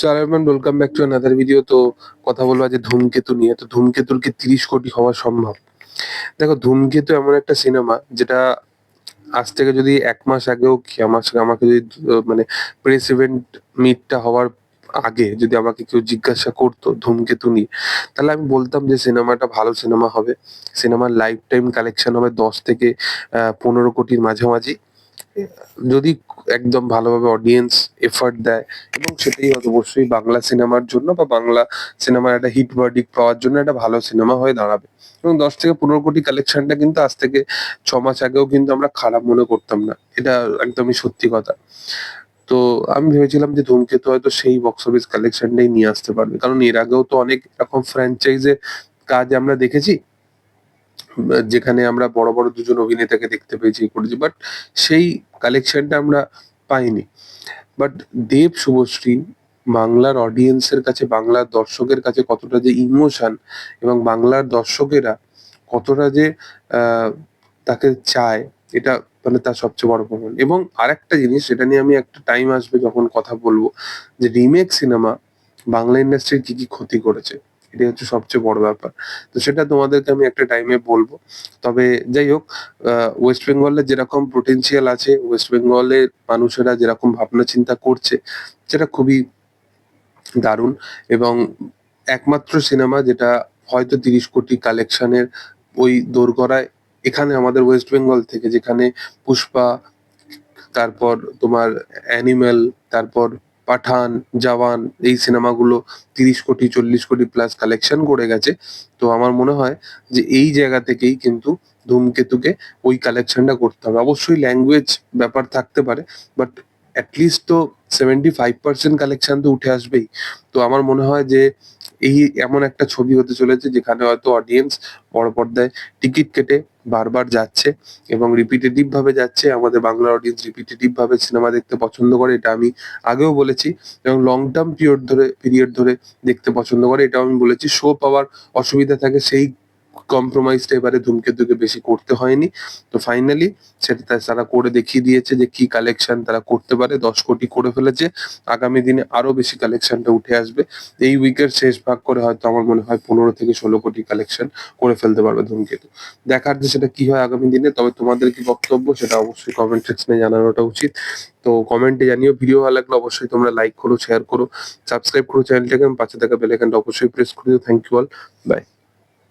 Salman welcome back to another video তো কথা বলব আজ ধূমকেতু নিয়ে। তো ধূমকেতুর কি তিরিশ কোটি হওয়া সম্ভব। দেখো, ধূমকেতু এমন একটা সিনেমা যেটা আজ থেকে যদি এক মাস আগেও কি, আমার আমাকে যদি মানে প্রেস ইভেন্ট মিটটা হওয়ার আগে যদি আমাকে কেউ জিজ্ঞাসা করতো ধূমকেতু নিয়ে, তাহলে আমি বলতাম যে সিনেমাটা ভালো সিনেমা হবে। সিনেমার লাইফ টাইম কালেকশন হবে দশ থেকে পনেরো কোটির মাঝামাঝি। যদি একদম ভালোভাবে অডিয়েন্স এফার্ট দেয়, এবং সেটাই হয়তো অবশ্যই বাংলা সিনেমার জন্য বা বাংলা সিনেমার একটা হিট ভার্ডিক পাওয়ার জন্য একটা ভালো সিনেমা হয়ে দাঁড়াবে। এবং দশ থেকে পনেরো কোটি কালেকশনটা কিন্তু আজ থেকে ছ মাস আগেও কিন্তু আমরা খারাপ মনে করতাম না। এটা একদমই সত্যি কথা। তো আমি ভেবেছিলাম যে ধূমকেতু হয়তো সেই বক্স অফিস কালেকশনটাই নিয়ে আসতে পারবে। কারণ এর আগেও তো অনেক রকম ফ্র্যাঞ্চাইজের কাজ আমরা দেখেছি। যেখানে আমরা বড় বড় দুজন অভিনেতাকে দেখতে পেয়েছি করেছি বাট সেই কালেকশনটা আমরা পাইনি। বাট দেব শুভশ্রী বাংলার অডিয়েন্সের কাছে, বাংলার দর্শকের কাছে কতটা যে ইমোশন এবং বাংলার দর্শকেরা কতটা যে তাকে চায়, এটা মানে তার সবচেয়ে বড় প্রমাণ। এবং আরেকটা জিনিস সেটা নিয়ে আমি একটা টাইম আসবে যখন কথা বলব, যে রিমেক সিনেমা বাংলা ইন্ডাস্ট্রির কি কি ক্ষতি করেছে। এটাই হচ্ছে সবচেয়ে বড় ব্যাপার। তো সেটা তোমাদেরকে আমি একটা টাইমে বলব। তবে যাই হোক ওয়েস্ট বেঙ্গলের যেরকম পোটেনশিয়াল আছে ওয়েস্ট বেঙ্গলের মানুষেরা যেরকম ভাবনা চিন্তা করছে, সেটা খুবই দারুণ। এবং একমাত্র সিনেমা যেটা হয়তো তিরিশ কোটি কালেকশনের ওই দোরগড়ায়, এখানে আমাদের ওয়েস্ট বেঙ্গল থেকে যেখানে পুষ্পা, তারপর তোমার অ্যানিমেল তারপর পাঠান, জাওয়ান এই সিনেমাগুলো তিরিশ কোটি, চল্লিশ কোটি প্লাস কালেকশন করে গেছে। তো আমার মনে হয় যে এই জায়গা থেকেই কিন্তু ধূমকেতুকে ওই কালেকশনটা করতে হবে। অবশ্যই ল্যাঙ্গুয়েজ ব্যাপার থাকতে পারে বাট অ্যাটলিস্ট তো সেভেন্টি ফাইভ পার্সেন্ট কালেকশন তো উঠে আসবেই। তো আমার মনে হয় যে এই এমন একটা ছবি হতে চলেছে যেখানে হয়তো অডিয়েন্স বড় পর্দায় টিকিট কেটে বারবার যাচ্ছে এবং রিপিটেটিভ ভাবে যাচ্ছে। আমাদের বাংলা অডিয়েন্স রিপিটেটিভ ভাবে সিনেমা দেখতে পছন্দ করে, এটা আমি আগেও বলেছি। এবং লং টার্ম পিরিয়ড ধরে পিরিয়ড ধরে দেখতে পছন্দ করে, এটাও আমি বলেছি। শো পাওয়ার অসুবিধা থাকে, সেই কম্প্রোমাইজটা এবারে ধূমকেতুকে বেশি করতে হয়নি। তো ফাইনালি সেটা তারা করে দেখিয়ে দিয়েছে যে কি কালেকশন তারা করতে পারে। দশ কোটি করে ফেলেছে। আগামী দিনে আরও বেশি কালেকশনটা উঠে আসবে। এই উইকের শেষ ভাগ করে হয়তো আমার মনে হয় পনেরো থেকে ষোলো কোটি কালেকশন করে ফেলতে পারবে ধূমকেতু। দেখার যে সেটা কি হয় আগামী দিনে, তবে তোমাদের কি বক্তব্য সেটা অবশ্যই কমেন্ট সেকশনে জানানোটা উচিত। তো কমেন্টে জানিও ভিডিও ভালো লাগলে অবশ্যই তোমরা লাইক করো শেয়ার করো সাবস্ক্রাইব করো চ্যানেলটাকে পাশে থাকা বেল আইকনটা অবশ্যই প্রেস করে দিও। Thank you all by